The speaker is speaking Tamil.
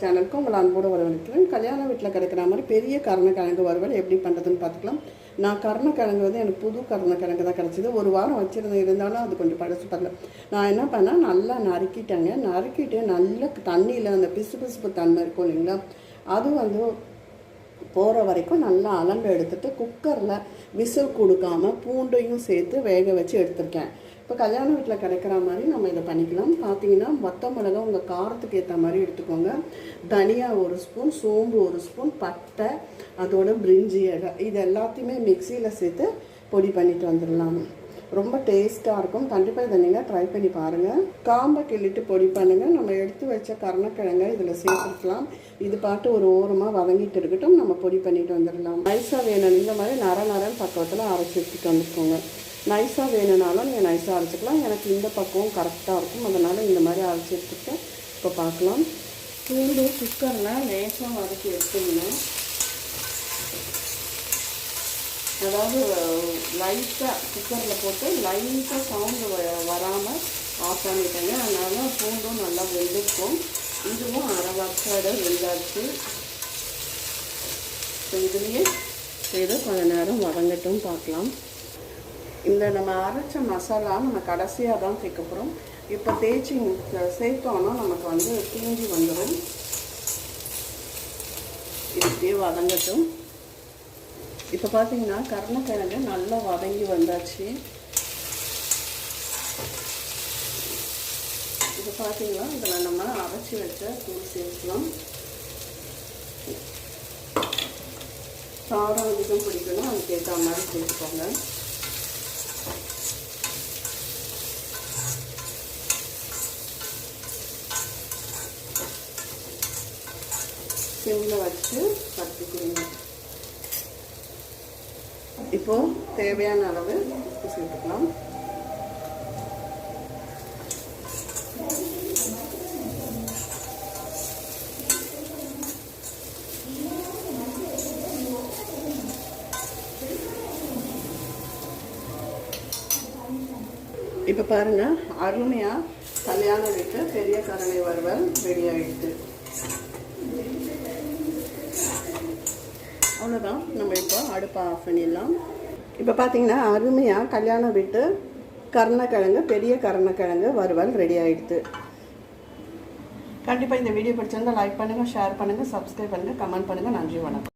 சேனலுக்கு உங்களை அன்போடு வரவழைக்கிறேன். கல்யாண வீட்டில் கிடைக்கிற மாதிரி பெரிய கருணக்கிழங்கு வறுவல் எப்படி பண்ணுறதுன்னு பார்த்துக்கலாம். நான் கருணக்கிழங்கு வந்து எனக்கு புது கருணக்கிழங்கு தான் கிடச்சிது. ஒரு வாரம் வச்சுருந்தேன். இருந்தாலும் அது கொஞ்சம் பழசு பரல நான் என்ன பண்ணேன்? நல்லா நறுக்கிட்டேங்க. நறுக்கிட்டு நல்ல தண்ணியில் அந்த பிசு பிசுப்பு தன்மை இருக்கும் இல்லைங்களா? அது வந்து போகிற வரைக்கும் நல்லா அலம்பு எடுத்துட்டு குக்கரில் விசில் கொடுக்காம பூண்டையும் சேர்த்து வேக வச்சு எடுத்திருக்கேன். இப்போ கல்யாண வீட்டில் கிடைக்கிற மாதிரி நம்ம இதை பண்ணிக்கலாம். பார்த்தீங்கன்னா மொத்த மிளகா உங்கள் காரத்துக்கு ஏற்ற மாதிரி எடுத்துக்கோங்க. தனியா ஒரு ஸ்பூன் சோம்பு ஒரு ஸ்பூன் பட்டை அதோட பிரிஞ்சி இது எல்லாத்தையுமே மிக்சியில் சேர்த்து பொடி பண்ணிட்டு வந்துடலாம்? ரொம்ப டேஸ்ட்டாக இருக்கும். கண்டிப்பாக இதை நீங்கள் ட்ரை பண்ணி பாருங்கள் காம்பை கிள்ளிட்டு பொடி பண்ணுங்கள் நம்ம எடுத்து வச்ச கருணக்கிழங்கை இதில் சேர்த்துக்கலாம். இது பாட்டு ஒரு ஓரமாக வதங்கிட்டு இருக்கட்டும். நம்ம பொடி பண்ணிட்டு வந்துடலாம். நைஸாக வேணும் இந்த மாதிரி நர நரன் பக்கத்தில் அரைச்சி எடுத்துகிட்டு வந்துக்கோங்க. நைஸாக வேணும்னாலும் நீங்கள் நைஸாக அரைச்சிக்கலாம். எனக்கு இந்த பக்கமும் கரெக்டாக இருக்கும். அதனால் இந்த மாதிரி அரைச்சி எடுத்துக்கிட்டேன் இப்போ பார்க்கலாம். பூண்டு குக்கரில் லேசாக வதக்கி எடுத்துக்கணும் அதாவது லைட்டாக குக்கரில் போட்டு லைட்டாக சவுண்டு வராமல் ஆஃப் பண்ணிட்டேங்க. அதனால பூண்டும் நல்லா வெந்திருக்கும். இதுவும் அரை வாக்காடு வெந்தாச்சு. ஸோ இதுலேயே செய்து கொஞ்ச நேரம் வதங்கட்டும் பார்க்கலாம் இந்த நம்ம அரைச்ச மசாலா நம்ம கடைசியாக தான் சேர்க்க போகிறோம் இப்போ தேய்ச்சி சேர்த்தோன்னா நமக்கு வந்து தீஞ்சி வந்துடும் இப்படியே வதங்கட்டும். இப்போ பார்த்தீங்கன்னா கருணக்கிழங்கு நல்லா வதங்கி வந்தாச்சு. இப்போ பார்த்தீங்கன்னா இதில் நம்ம அரைச்சி வச்ச தூள் சேர்க்கலாம். காரம் அதிகம் பிடிக்கணும் அதுக்கு ஏற்ற மாதிரி சேர்த்துக்கோங்க. சிம்மில் வச்சு கற்றுக்குறீங்க இப்போ தேவையான அளவு உப்பு சேர்த்துக்கலாம். இப்போ பாருங்க அருமையாக கல்யாண வீட்டு பெரிய கரணை வறுவல் ரெடி ஆகிடுது அவ்வளோதான் நம்ம இப்போ அடுப்பை ஆஃப் பண்ணிடலாம். இப்போ பார்த்தீங்கன்னா அருமையாக கல்யாணம் விட்டு கருணக்கிழங்கு பெரிய கருணக்கிழங்கு வறுவல் ரெடி ஆகிடுது கண்டிப்பாக இந்த வீடியோ பிடிச்சிருந்தால் லைக் பண்ணுங்கள் ஷேர் பண்ணுங்கள் சப்ஸ்கிரைப் பண்ணுங்கள் கமெண்ட் பண்ணுங்கள் நன்றி வணக்கம்.